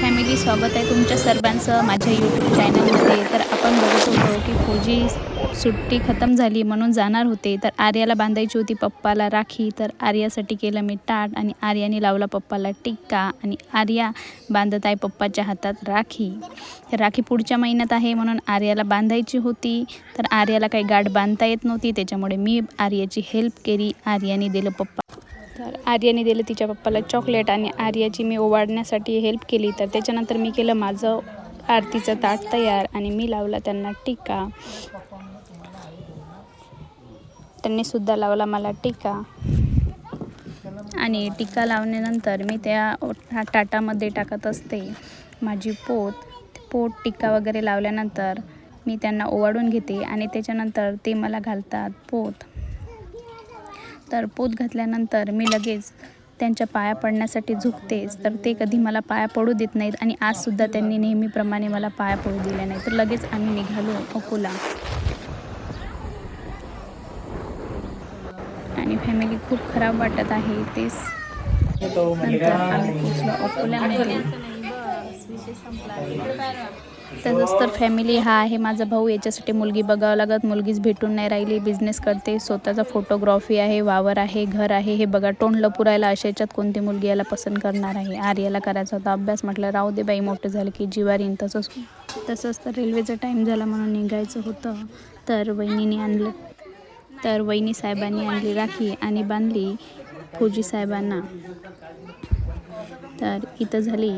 Family स्वागत आहे तुमच्या सर्वांचं माझ्या यूट्यूब चॅनलमध्ये तर आपण बघत होतो की फौजी सुट्टी खतम झाली म्हणून जाणार होते. तर आर्याला बांधायची होती पप्पाला राखी. तर आर्यासाठी केलं मी टाट आणि आर्याने लावला पप्पाला टिक्का आणि आर्या बांधत आहे पप्पाच्या हातात राखी. तर राखी पुढच्या महिन्यात आहे म्हणून आर्याला बांधायची होती. तर आर्याला काही गाठ बांधता येत नव्हती. त्याच्यामुळे मी आर्याची हेल्प केली. आर्याने दिलं पप्पा तर आर्याने दिलं तिच्या पप्पाला चॉकलेट आणि आर्याची मी ओवाळण्यासाठी हेल्प केली. तर त्याच्यानंतर मी केलं माझं आरतीचं ताट तयार आणि मी लावला त्यांना टीका. त्यांनी सुद्धा लावला मला टिक्का आणि टीका लावल्यानंतर मी त्या टाटामध्ये ताटामध्ये टाकत असते. माझी पोत पोट टिक्का वगैरे लावल्यानंतर मी त्यांना ओवाळून घेते आणि त्याच्यानंतर ते मला घालतात. पोत तर पोत घातल्यानंतर मी लगेच त्यांच्या पाया पडण्यासाठी झुकतेच. तर ते कधी मला पाया पडू देत नाहीत आणि आजसुद्धा त्यांनी नेहमीप्रमाणे मला पाया पडू दिल्या नाही तर लगेच आम्ही निघालो अकोला. आणि फॅमिली खूप खराब वाटत आहे. तेच नंतर आम्ही पोचलो अकोल्यामध्ये. तसंच तर फॅमिली हा आहे. माझा भाऊ याच्यासाठी मुलगी बघावं लागत. मुलगीच भेटून नाही राहिली. बिझनेस करते. स्वतःचा फोटोग्राफी आहे वावर आहे घर आहे. हे बघा तोंडलं पुरायला अशा याच्यात कोणती मुलगी याला पसंत करणार आहे? आर्याला करायचा होता अभ्यास. म्हटलं राहू दे बाई मोठं झालं की जीवार येईन तसंच. तसंच तर रेल्वेचा टाईम झाला म्हणून निघायचं होतं. तर वहिनीने आणलं. तर वहिनी साहेबांनी आणली राखी आणि बांधली फौजी साहेबांना. तर इथं झाली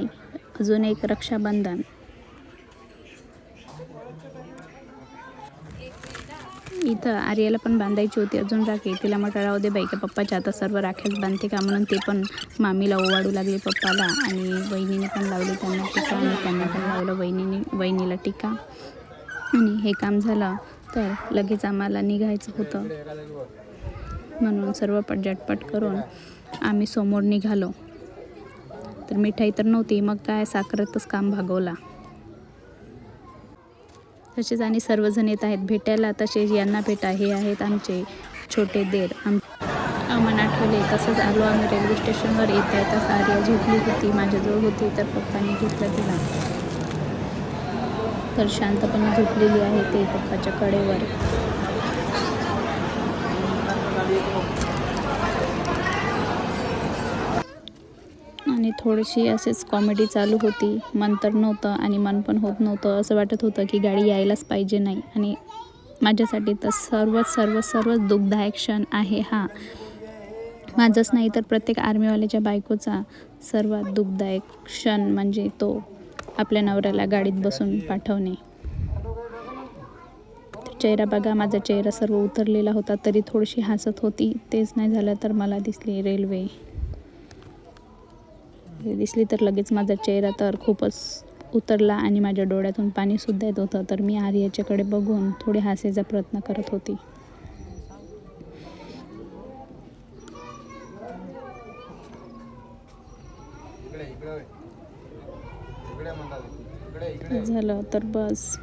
अजून एक रक्षाबंधन. इथं आर्याला पण बांधायची होती. अजून राखी तिला म्हटलं राहू दे बाई का पप्पाच्या आता सर्व राख्याच बांधते का म्हणून ते पण मामीला ओवाडू लागले पप्पाला आणि वहिनीने पण लावली त्यांना टीका आणि त्यांना पण लावलं वहिनीने वहिनीला टिका. आणि हे काम झालं तर लगेच आम्हाला निघायचं होतं. म्हणून सर्व पट झटपट करून आम्ही समोर निघालो. तर मिठाई तर नव्हती मग काय साखरेतच काम भागवला. तसेच आणि सर्वजण येत आहेत. भेटायला तसेच यांना भेटा हे आहेत आमचे छोटे देर. आम अमन आठवले तसंच आलो आम्ही रेल्वे स्टेशनवर येत तसं आर्या झोपली होती माझ्याजवळ होती तर पप्पाने घेतलं तिला. तर शांतपणे झोपलेली आहे ते पप्पाच्या कडेवर आणि थोडीशी असेच कॉमेडी चालू होती. मन तर नव्हतं आणि मन पण होत नव्हतं. असं वाटत होतं की गाडी यायलाच पाहिजे नाही. आणि माझ्यासाठी तर सर्वच सर्व सर्वच दुःखदायक क्षण आहे हा. माझंच नाही तर प्रत्येक आर्मीवाल्याच्या बायकोचा सर्वात दुःखदायक क्षण म्हणजे तो आपल्या नवऱ्याला गाडीत बसून पाठवणे. चेहरा बघा माझा चेहरा सर्व उतरलेला होता तरी थोडीशी हसत होती. तेच नाही झालं तर मला दिसली रेल्वे. दिसली तर लगेच माझा चेहरा तर खूपच उतरला आणि माझ्या डोळ्यातून पाणीसुद्धा येत होतं. तर मी आर्याच्याकडे बघून थोडे हासायचा प्रयत्न करत होती. झालं तर बस.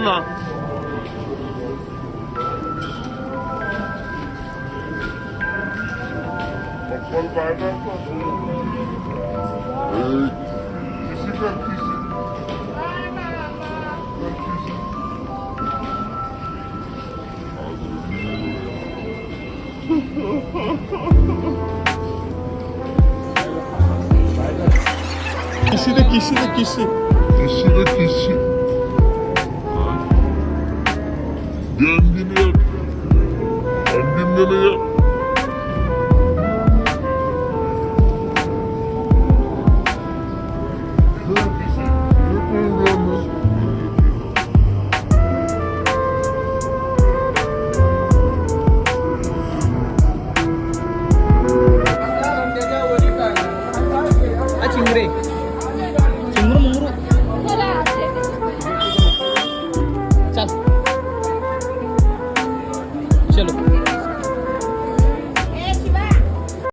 Valla. Kol bardak olsun. İkisi. Kişi de kişi de kişi. Kişi de kişi. Yengiler. Annemlere